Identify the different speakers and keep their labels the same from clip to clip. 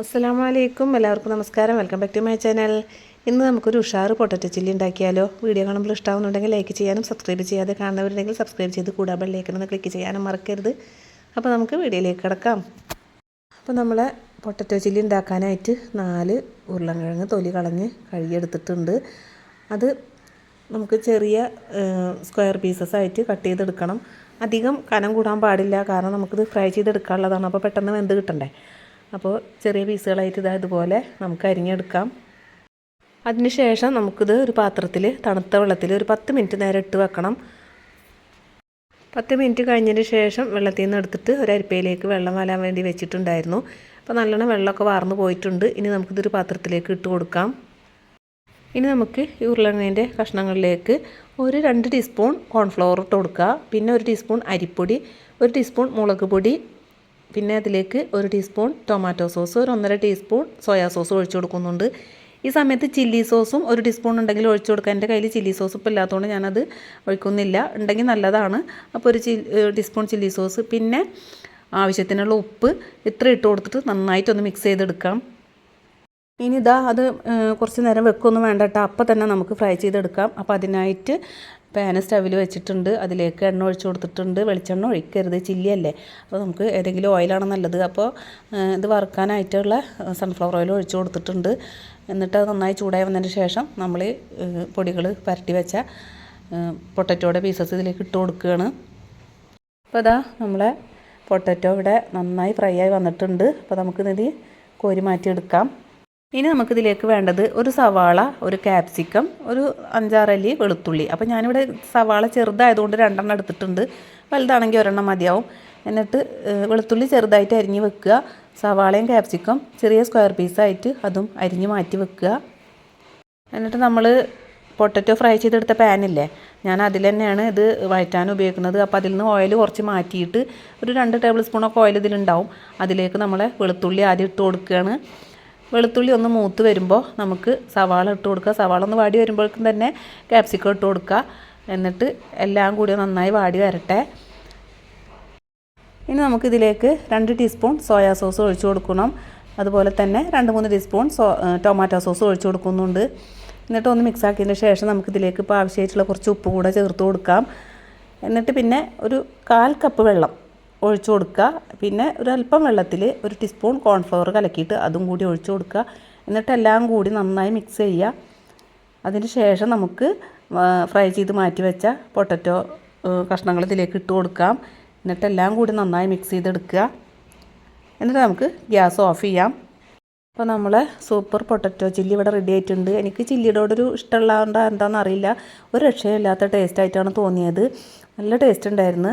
Speaker 1: അസ്സലാമു അലൈക്കും എല്ലാവർക്കും നമസ്കാരം. Welcome back to my channel ഇന്ന് നമുക്കൊരു ഉഷാർ പൊട്ടറ്റോ ചില്ലി ഉണ്ടാക്കിയാലോ? വീഡിയോ കാണുമ്പോൾ ഇഷ്ടമാവുന്നുണ്ടെങ്കിൽ ലൈക്ക് ചെയ്യാനും സബ്സ്ക്രൈബ് ചെയ്യാതെ കാണുന്നവരുണ്ടെങ്കിൽ സബ്സ്ക്രൈബ് ചെയ്ത് കൂടാ ബെല്ലേക്കണമെന്ന് ക്ലിക്ക് ചെയ്യാനും മറക്കരുത്. അപ്പോൾ നമുക്ക് വീഡിയോയിലേക്ക് കിടക്കാം. അപ്പോൾ നമ്മളെ പൊട്ടറ്റോ ചില്ലി ഉണ്ടാക്കാനായിട്ട് നാല് ഉരുളൻകിഴങ്ങ് തൊലി കളഞ്ഞ് കഴുകിയെടുത്തിട്ടുണ്ട്. അത് നമുക്ക് ചെറിയ സ്ക്വയർ പീസസ് ആയിട്ട് കട്ട് ചെയ്തെടുക്കണം. അധികം കനം കൂടാൻ പാടില്ല. കാരണം നമുക്കിത് ഫ്രൈ ചെയ്തെടുക്കാനുള്ളതാണ്. അപ്പോൾ പെട്ടെന്ന് വെന്ത് കിട്ടണ്ടേ? അപ്പോൾ ചെറിയ പീസുകളായിട്ട് ഇതാ ഇതുപോലെ നമുക്ക് അരിഞ്ഞെടുക്കാം. അതിനുശേഷം നമുക്കിത് ഒരു പാത്രത്തിൽ തണുത്ത വെള്ളത്തിൽ ഒരു പത്ത് മിനിറ്റ് നേരം ഇട്ട് വെക്കണം. പത്ത് മിനിറ്റ് കഴിഞ്ഞതിന് ശേഷം വെള്ളത്തിൽ നിന്ന് എടുത്തിട്ട് ഒരു അരിപ്പയിലേക്ക് വെള്ളം വലാൻ വേണ്ടി വെച്ചിട്ടുണ്ടായിരുന്നു. അപ്പോൾ നല്ലോണം വെള്ളമൊക്കെ വാർന്നു പോയിട്ടുണ്ട്. ഇനി നമുക്കിതൊരു പാത്രത്തിലേക്ക് ഇട്ട് കൊടുക്കാം. ഇനി നമുക്ക് ഈ ഉരുളങ്ങേന്റെ കഷ്ണങ്ങളിലേക്ക് ഒരു രണ്ട് ടീസ്പൂൺ കോൺഫ്ലവർ ഇട്ട് കൊടുക്കുക. പിന്നെ ഒരു ടീസ്പൂൺ അരിപ്പൊടി ഒരു ടീസ്പൂൺ മുളക് പൊടി പിന്നെ അതിലേക്ക് ഒരു ടീസ്പൂൺ ടൊമാറ്റോ സോസ് ഒരു ഒന്നര ടീസ്പൂൺ സോയാ സോസ് ഒഴിച്ചു കൊടുക്കുന്നുണ്ട്. ഈ സമയത്ത് ചില്ലി സോസും ഒരു ടീസ്പൂൺ ഉണ്ടെങ്കിൽ ഒഴിച്ചു കൊടുക്കുക എന്റെ കയ്യിൽ ചില്ലി സോസ് ഇപ്പോൾ ഇല്ലാത്തതുകൊണ്ട് ഞാനത് ഒഴിക്കുന്നില്ല. ഉണ്ടെങ്കിൽ നല്ലതാണ്. അപ്പോൾ ഒരു ടീസ്പൂൺ ചില്ലി സോസ് പിന്നെ ആവശ്യത്തിനുള്ള ഉപ്പ് ഇത്ര ഇട്ട് കൊടുത്തിട്ട് നന്നായിട്ടൊന്ന് മിക്സ് ചെയ്തെടുക്കാം. ഇനി ഇതാ അത് കുറച്ച് നേരം വെക്കൊന്നും വേണ്ട കേട്ടോ. അപ്പം തന്നെ നമുക്ക് ഫ്രൈ ചെയ്തെടുക്കാം. അപ്പോൾ അതിനായിട്ട് പാന് സ്റ്റവിൽ വെച്ചിട്ടുണ്ട്. അതിലേക്ക് എണ്ണ ഒഴിച്ചു കൊടുത്തിട്ടുണ്ട്. വെളിച്ചെണ്ണ ഒഴിക്കരുത്. ചില്ലിയല്ലേ. അപ്പോൾ നമുക്ക് ഏതെങ്കിലും ഓയിലാണ് നല്ലത്. അപ്പോൾ ഇത് വറുക്കാനായിട്ടുള്ള സൺഫ്ലവർ ഓയിൽ ഒഴിച്ചു കൊടുത്തിട്ടുണ്ട്. എന്നിട്ട് അത് നന്നായി ചൂടായി വന്നതിന് ശേഷം നമ്മൾ പൊടികൾ പരട്ടി വെച്ച പൊട്ടറ്റോയുടെ പീസസ് ഇതിലേക്ക് ഇട്ട് കൊടുക്കുകയാണ് അപ്പോൾ അതാ നമ്മളെ പൊട്ടറ്റോ ഇവിടെ നന്നായി ഫ്രൈ ആയി വന്നിട്ടുണ്ട്. അപ്പോൾ നമുക്കിത് കോരി മാറ്റിയെടുക്കാം. ഇനി നമുക്കിതിലേക്ക് വേണ്ടത് ഒരു സവാള ഒരു ക്യാപ്സിക്കം ഒരു അഞ്ചാറല്ലി വെളുത്തുള്ളി. അപ്പോൾ ഞാനിവിടെ സവാള ചെറുതായതുകൊണ്ട് രണ്ടെണ്ണം എടുത്തിട്ടുണ്ട്. വലുതാണെങ്കിൽ ഒരെണ്ണം മതിയാവും. എന്നിട്ട് വെളുത്തുള്ളി ചെറുതായിട്ട് അരിഞ്ഞ് വെക്കുക. സവാളയും ക്യാപ്സിക്കം ചെറിയ സ്ക്വയർ പീസായിട്ട് അതും അരിഞ്ഞ് മാറ്റി വെക്കുക. എന്നിട്ട് നമ്മൾ പൊട്ടറ്റോ ഫ്രൈ ചെയ്തെടുത്ത പാനില്ലേ ഞാൻ അതിൽ തന്നെയാണ് ഇത് വഴറ്റാൻ ഉപയോഗിക്കുന്നത്. അപ്പോൾ അതിൽ നിന്ന് ഓയിൽ കുറച്ച് മാറ്റിയിട്ട് ഒരു രണ്ട് ടേബിൾ സ്പൂണൊക്കെ ഓയിൽ ഇതിലുണ്ടാവും. അതിലേക്ക് നമ്മൾ വെളുത്തുള്ളി ആദ്യം ഇട്ട് കൊടുക്കുകയാണ്. വെളുത്തുള്ളി ഒന്ന് മൂത്ത് വരുമ്പോൾ നമുക്ക് സവാള ഇട്ട് കൊടുക്കുക. സവാള ഒന്ന് വാടി വരുമ്പോഴേക്കും തന്നെ ക്യാപ്സിക്കം ഇട്ട് കൊടുക്കുക. എന്നിട്ട് എല്ലാം കൂടി നന്നായി വാടി വരട്ടെ. ഇനി നമുക്കിതിലേക്ക് രണ്ട് ടീസ്പൂൺ സോയാ സോസ് ഒഴിച്ചു കൊടുക്കണം. അതുപോലെ തന്നെ രണ്ട് മൂന്ന് ടീസ്പൂൺ സോ ടൊമാറ്റോ സോസ് ഒഴിച്ചു കൊടുക്കുന്നുണ്ട്. എന്നിട്ട് ഒന്ന് മിക്സ് ആക്കിയതിന് ശേഷം നമുക്കിതിലേക്ക് ഇപ്പോൾ ആവശ്യമായിട്ടുള്ള കുറച്ച് ഉപ്പ് കൂടെ ചേർത്ത് കൊടുക്കാം. എന്നിട്ട് പിന്നെ ഒരു കാൽ കപ്പ് വെള്ളം ഒഴിച്ചു കൊടുക്കുക. പിന്നെ ഒരല്പം വെള്ളത്തിൽ ഒരു ടീസ്പൂൺ കോൺഫ്ലവർ കലക്കിയിട്ട് അതും കൂടി ഒഴിച്ചു കൊടുക്കുക. എന്നിട്ട് എല്ലാം കൂടി നന്നായി മിക്സ് ചെയ്യുക. അതിന് ശേഷം നമുക്ക് ഫ്രൈ ചെയ്ത് മാറ്റി വെച്ച പൊട്ടറ്റോ കഷ്ണങ്ങൾ ഇതിലേക്ക് ഇട്ട് കൊടുക്കാം. എന്നിട്ട് എല്ലാം കൂടി നന്നായി മിക്സ് ചെയ്തെടുക്കുക. എന്നിട്ട് നമുക്ക് ഗ്യാസ് ഓഫ് ചെയ്യാം. അപ്പോൾ നമ്മൾ സൂപ്പർ പൊട്ടറ്റോ ചില്ലി ഇവിടെ റെഡി ആയിട്ടുണ്ട്. എനിക്ക് ചില്ലിയോടൊരു ഇഷ്ടമുള്ളതുകൊണ്ട് എന്താണെന്ന് അറിയില്ല. ഒരു രക്ഷയില്ലാത്ത ടേസ്റ്റ് ആയിട്ടാണ് തോന്നിയത്. നല്ല ടേസ്റ്റ് ഉണ്ടായിരുന്നു.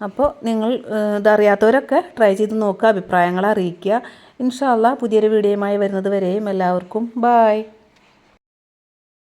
Speaker 1: അപ്പോൾ നിങ്ങൾ ഇതറിയാത്തവരൊക്കെ ട്രൈ ചെയ്ത് നോക്കുക അഭിപ്രായങ്ങൾ അറിയിക്കുക. ഇൻഷാല്ല പുതിയൊരു വീഡിയോയുമായി വരുന്നത് വരെയും എല്ലാവർക്കും ബായ്